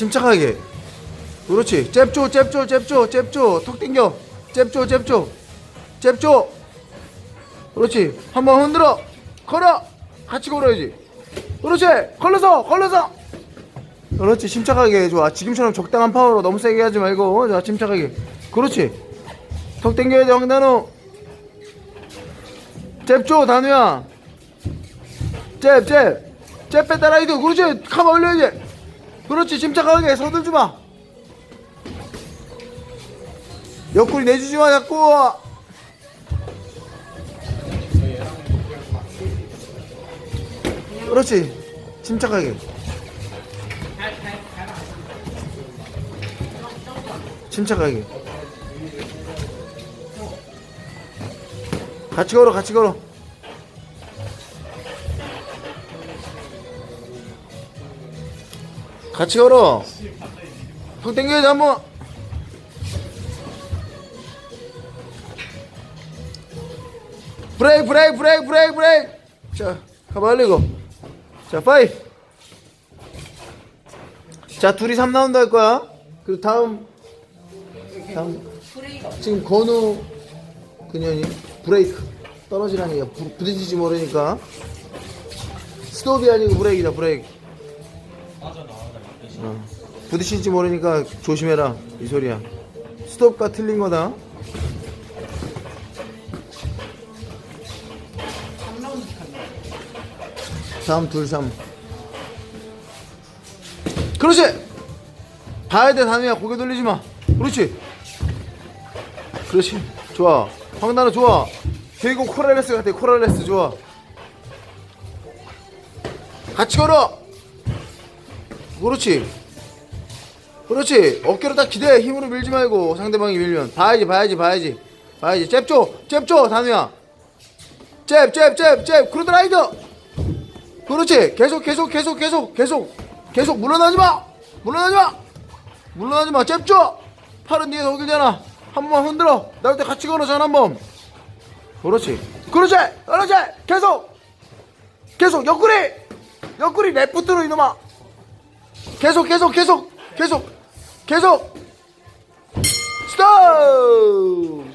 침착하게. 그렇지. 잽줘 잽줘 잽줘 잽줘 턱 당겨. 잽줘 잽줘 잽줘 그렇지. 한번 흔들어. 걸어. 같이 걸어야지. 그렇지. 걸려서 걸려서. 그렇지. 침착하게 좋아 지금처럼 적당한 파워로 너무 세게 하지 말고 자 침착하게. 그렇지. 턱 당겨야 돼 황단우. 잽줘 단우야. 잽잽잽 뺐다 라이드 그렇지. 카마 올려야지 그렇지 침착하게 서들지 마. 옆구리 내주지 마 자꾸. 그렇지 침착하게. 침착하게. 같이 걸어 같이 걸어 같이 걸어. 턱 당겨야지 한번. 브레이크 브레이크 브레이크 브레이크 브레이크. 자 가만 올리고. 자 파이 자 둘이 3라운드 할 거야. 그리고 다음. 다음. 지금 건우 그년이 브레이크. 떨어지라는 얘기야. 부, 부딪히지 모르니까. 스톱이 아니고 브레이크다 브레이크 어. 부딪힐지 모르니까 조심해라 이 소리야. 스톱과 틀린 거다. 다음 둘삼. 그렇지! 봐야 돼 단우야. 고개 돌리지 마. 그렇지? 그렇지. 좋아. 황단우 좋아. 개고 코랄레스 같아 코랄레스. 좋아. 같이 걸어 그렇지. 그렇지. 어깨로 딱 기대 힘으로 밀지 말고 상대방이 밀면. 봐야지 봐야지 봐야지. 봐야지. 잽 줘 잽 줘 단우야. 잽 잽 잽 잽. 크루드라이드 그렇지. 계속 계속 계속 계속 계속 계속 물러나지 마. 물러나지 마. 물러나지 마. 잽 줘. 팔은 뒤에서 오길잖아. 한 번만 흔들어. 나올 때 같이 걸어 전 한 번. 그렇지. 그렇지. 그렇지. 계속. 계속. 옆구리. 옆구리 레프트로 이놈아 계속 계속 계속 계속 계속. 스톱